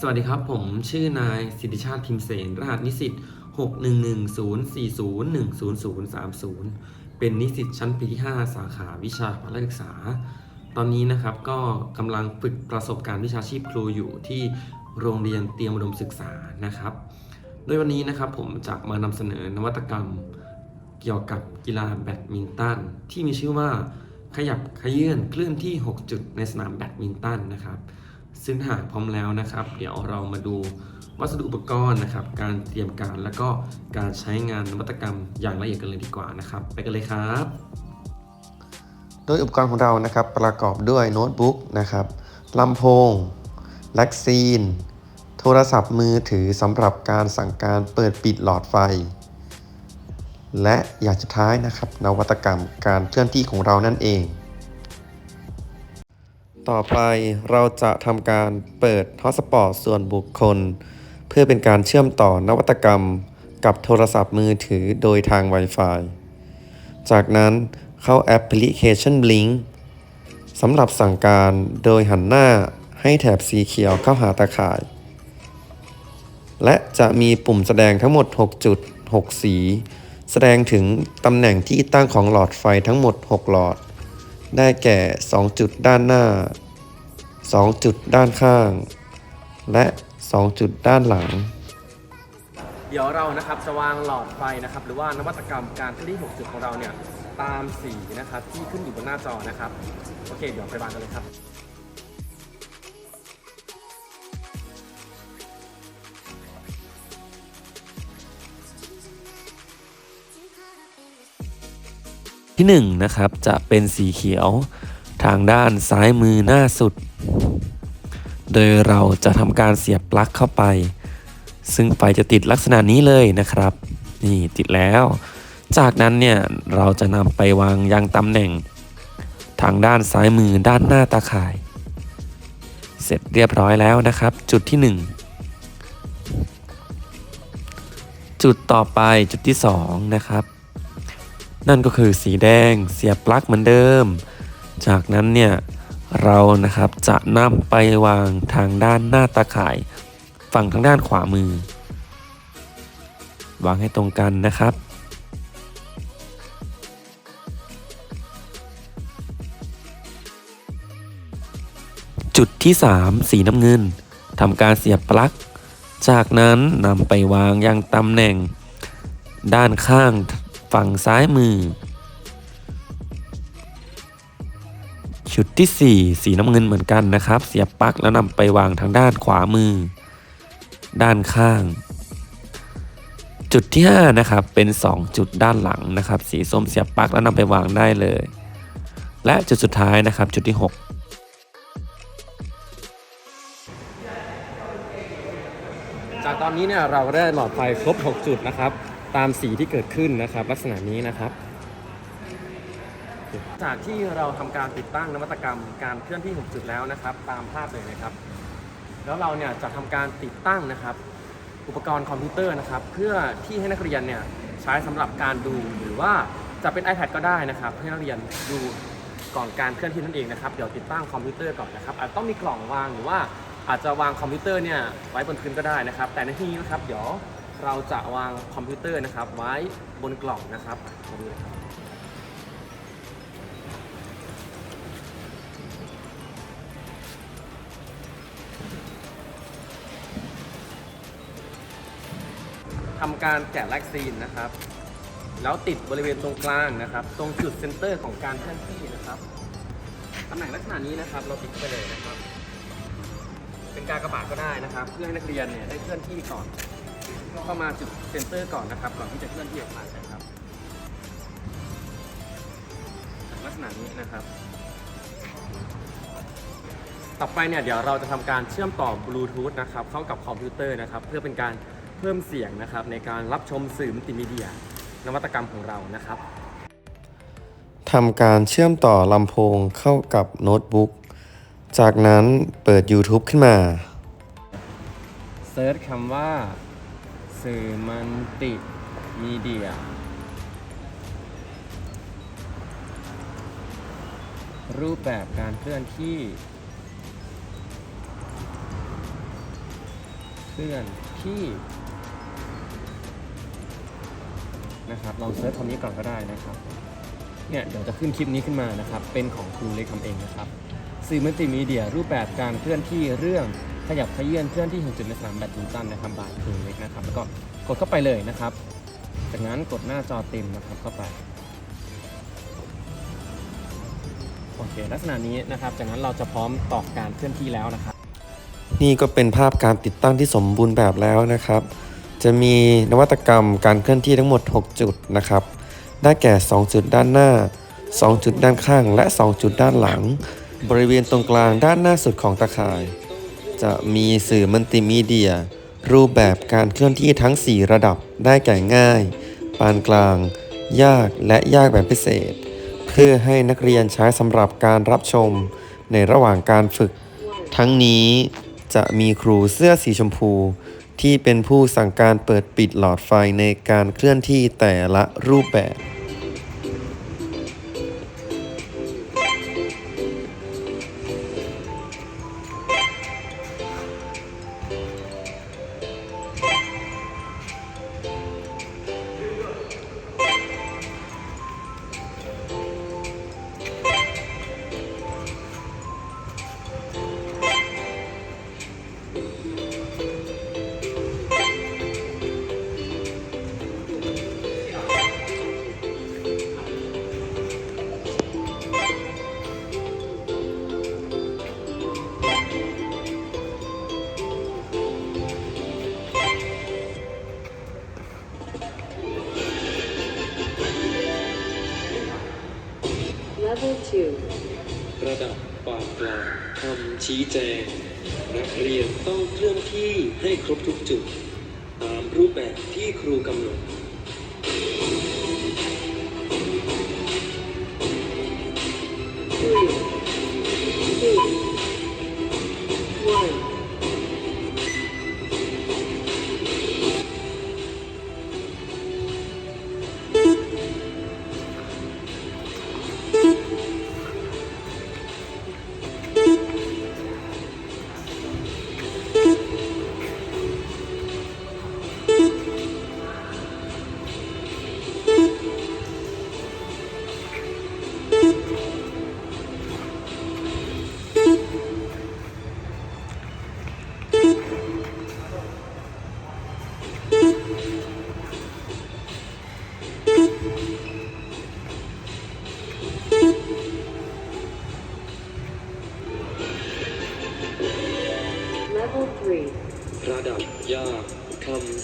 สวัสดีครับ ผมชื่อนายสิทธิชาติพิมเสน รหัสนิสิต6110401030 เป็นนิสิตชั้นปีที่ 5 สาขาวิชาพละศึกษา ตอนนี้นะครับก็กำลังฝึกประสบการณ์วิชาชีพครูอยู่ที่โรงเรียนเตรียมอุดมศึกษานะครับ โดยวันนี้นะครับผมจะมานำเสนอนวัตกรรมเกี่ยวกับกีฬาแบดมินตันที่มีชื่อว่าขยับขยื่นเคลื่อนที่ 6 จุดในสนามแบดมินตันนะครับ ซึ่งถ้าหากพร้อมแล้วนะครับ เดี๋ยวเรามาดูวัสดุอุปกรณ์นะครับ การเตรียมการและก็การใช้งานนวัตกรรมอย่างละเอียดกันเลยดีกว่านะครับ ไปกันเลยครับ โดยอุปกรณ์ของเรานะครับประกอบด้วยโน้ตบุ๊กนะครับลำโพงแล็กซีน โทรศัพท์มือถือสำหรับการสั่งการเปิดปิดหลอดไฟ และอย่างสุดท้ายนะครับ นวัตกรรมการเคลื่อนที่ของเรานั่นเอง ต่อไปเราจะทำการเปิดฮอสปอตส่วนบุคคล เพื่อเป็นการเชื่อมต่อนวัตกรรม กับโทรศัพท์มือถือโดยทาง Wi-Fi จากนั้นเข้าแอปพลิเคชัน Blink สำหรับสั่งการโดยหันหน้าให้แถบสีเขียวเข้าหาตาข่าย และจะมีปุ่มแสดงทั้งหมด 6 จุด 6 สี แสดงถึงตำแหน่งที่ตั้งของหลอดไฟทั้งหมด 6 หลอด ได้แก่ 2 จุดด้านหน้า 2 จุดด้านข้าง และ 2 จุดด้านหลัง เดี๋ยวเรานะครับจะวางหลอดไฟนะครับ หรือว่านวัตกรรมการเคลื่อนที่6จุดของเราเนี่ยตามสีนะครับที่ขึ้นอยู่บนหน้าจอนะครับ โอเค เดี๋ยวไปวางกันเลยครับ ที่1นงนะครับจะเป็นสีเขียวทางด้านซ้ายมือหน้าสุด โดยเราจะทำการเสียบปลั๊กเข้าไป ซึ่งไฟจะติดลักษณะนี้เลยนะครับ นี่ติดแล้ว จากนั้นเนี่ยเราจะนำไปวางยังตำแหน่ง ทางด้านซ้ายมือด้านหน้าตาข่าย เสร็จเรียบร้อยแล้วนะครับ จุดที่ 1 จุดต่อไปจุดที่ 2 นะครับ นั่นก็คือสีแดงเสียบปลั๊กเหมือนเดิม จากนั้นเนี่ยเรานะครับจะนำไปวางทางด้านหน้าตาข่าย ฝั่งทางด้านขวามือ วางให้ตรงกันนะครับ จุดที่ 3 สีน้ำเงินทำการเสียบปลั๊ก จากนั้นนำไปวางยังตำแหน่ง ด้านข้าง ฝั่งซ้ายมือ ชุดที่ 4 สีน้ำเงินเหมือนกันนะครับ เสียบปลั๊กแล้วนำไปวางทางด้านขวามือ ด้านข้าง จุดที่ 5 นะครับ เป็น 2 จุดด้านหลังนะครับ สีส้มเสียบปลั๊กแล้วนำไปวางได้เลย และจุดสุดท้ายนะครับจุดที่ 6จากตอนนี้เนี่ยเราได้หลอดไฟครบ 6 จุดนะครับ ตามสีที่เกิดขึ้นนะครับ ลักษณะนี้นะครับ จากที่เราทำการติดตั้งนวัตกรรมการเคลื่อนที่6จุดแล้วนะครับ ตามภาพเลยนะครับ แล้วเราเนี่ยจะทำการติดตั้งนะครับ อุปกรณ์คอมพิวเตอร์นะครับ เพื่อที่ให้นักเรียนเนี่ยใช้สำหรับการดูหรือว่าจะเป็น iPad ก็ได้นะครับ ให้นักเรียนดูก่อนการเคลื่อนที่นั่นเองนะครับเดี๋ยวติดตั้งคอมพิวเตอร์ก่อนนะครับ อาจต้องมีกล่องวางหรือว่าอาจจะวางคอมพิวเตอร์เนี่ยไว้บนพื้นก็ได้นะครับ แต่ในที่นี้นะครับเดี๋ยว เราจะวางคอมพิวเตอร์นะครับไว้บนกล่องนะครับมาดูนะครับทำการแกะแลกซีนนะครับ แล้วติดบริเวณตรงกลางนะครับ ตรงจุดเซนเตอร์ของการเคลื่อนที่นะครับตำแหน่งลักษณะนี้นะครับ เราติดไปเลยนะครับ เป็นการกระบาดก็ได้นะครับ เพื่อให้นักเรียนเนี่ยได้เคลื่อนที่ก่อน เข้ามาจุดเซนเตอร์ก่อนนะครับ ก่อนที่จะเคลื่อนที่ออกมานะครับ ลักษณะนี้นะครับ ต่อไปเนี่ยเดี๋ยวเราจะทำการเชื่อมต่อบลูทูธนะครับเข้ากับคอมพิวเตอร์นะครับ เพื่อเป็นการเพิ่มเสียงนะครับ ในการรับชมสื่อมัลติมีเดีย นวัตกรรมของเรานะครับ ทำการเชื่อมต่อลำโพงเข้ากับโน้ตบุ๊ก จากนั้นเปิด YouTube ขึ้นมา เซิร์ชคำว่า สื่อมัลติมีเดีย รูปแบบการเคลื่อนที่ เคลื่อนที่นะครับลองเซิร์ชคำนี้ก่อนก็ได้นะครับเนี่ยเดี๋ยวจะขึ้นคลิปนี้ขึ้นมานะครับ เป็นของครูเล็กทำเองนะครับ สื่อมัลติมีเดียรูปแบบการเคลื่อนที่เรื่อง ขยับขยื่นเคลื่อนที่ของจุดในสนามแบดมินตันนะครับบายครูเล็กนะครับ แล้วก็กดเข้าไปเลยนะครับ จากนั้นกดหน้าจอเต็มนะครับเข้าไปโอเคลักษณะนี้นะครับ จากนั้นเราจะพร้อมต่อการเคลื่อนที่แล้วนะครับ นี่ก็เป็นภาพการติดตั้งที่สมบูรณ์แบบแล้วนะครับ จะมีนวัตกรรมการเคลื่อนที่ทั้งหมด 6 จุดนะครับ ได้แก่ 2 จุดด้านหน้า 2 จุดด้านข้าง และ 2 จุดด้านหลัง บริเวณตรงกลางด้านหน้าสุดของตะข่าย จะมีสื่อมัลติมีเดีย รูปแบบการเคลื่อนที่ทั้ง 4 ระดับได้แก่ง่าย ปานกลาง ยากและยากแบบพิเศษ เพื่อให้นักเรียนใช้สำหรับการรับชมในระหว่างการฝึก ทั้งนี้จะมีครูเสื้อสีชมพู ที่เป็นผู้สั่งการเปิดปิดหลอดไฟในการเคลื่อนที่แต่ละรูปแบบ Level 2. ระดับปานกลางคำชี้แจง นักเรียนต้องเคลื่อนที่ให้ครบทุกจุด ตามรูปแบบที่ครูกำหนด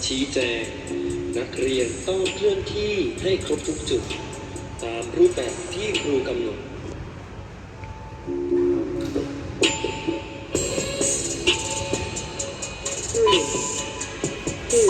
ชี้แจง นักเรียนต้องเคลื่อนที่ให้ครบทุกจุด ตามรูปแบบที่ครูกำหนด Three, two,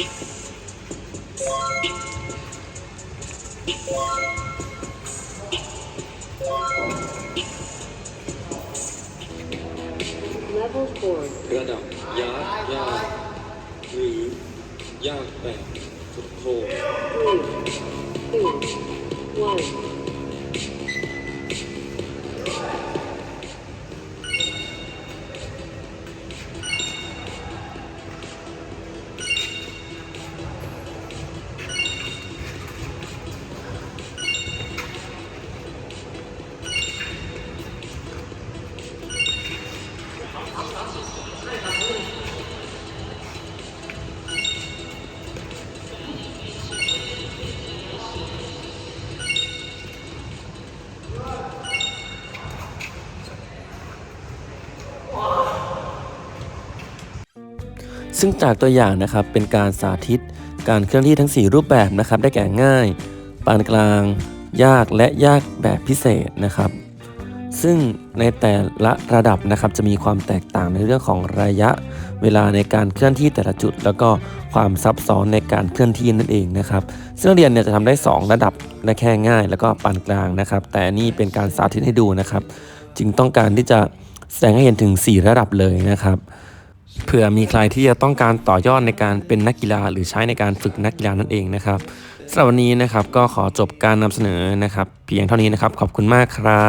Level 4ระดับยากยากหรือยากแบบสุดโทษ 3 2 ซึ่งจากตัวอย่างนะครับเป็นการสาธิต การเคลื่อนที่ทั้ง 4 รูปแบบนะครับ ได้แก่ง่าย ปานกลาง ยากและยากแบบพิเศษนะครับ ซึ่งในแต่ละระดับนะครับจะมีความแตกต่างในเรื่องของระยะเวลาในการเคลื่อนที่แต่ละจุด แล้วก็ความซับซ้อนในการเคลื่อนที่นั่นเองนะครับซึ่งนักเรียนเนี่ยจะทำได้ 2 ระดับและแค่ง่าย แล้วก็ปานกลางนะครับ แต่นี่เป็นการสาธิตให้ดูนะครับ จึงต้องการที่จะแสดงให้เห็นถึง 4 ระดับเลยนะครับ เผื่อมีใครที่จะต้องการต่อยอดในการเป็นนักกีฬา หรือใช้ในการฝึกนักกีฬานั่นเองนะครับสำหรับวันนี้นะครับก็ขอจบการนำเสนอนะครับ เพียงเท่านี้นะครับขอบคุณมากครับ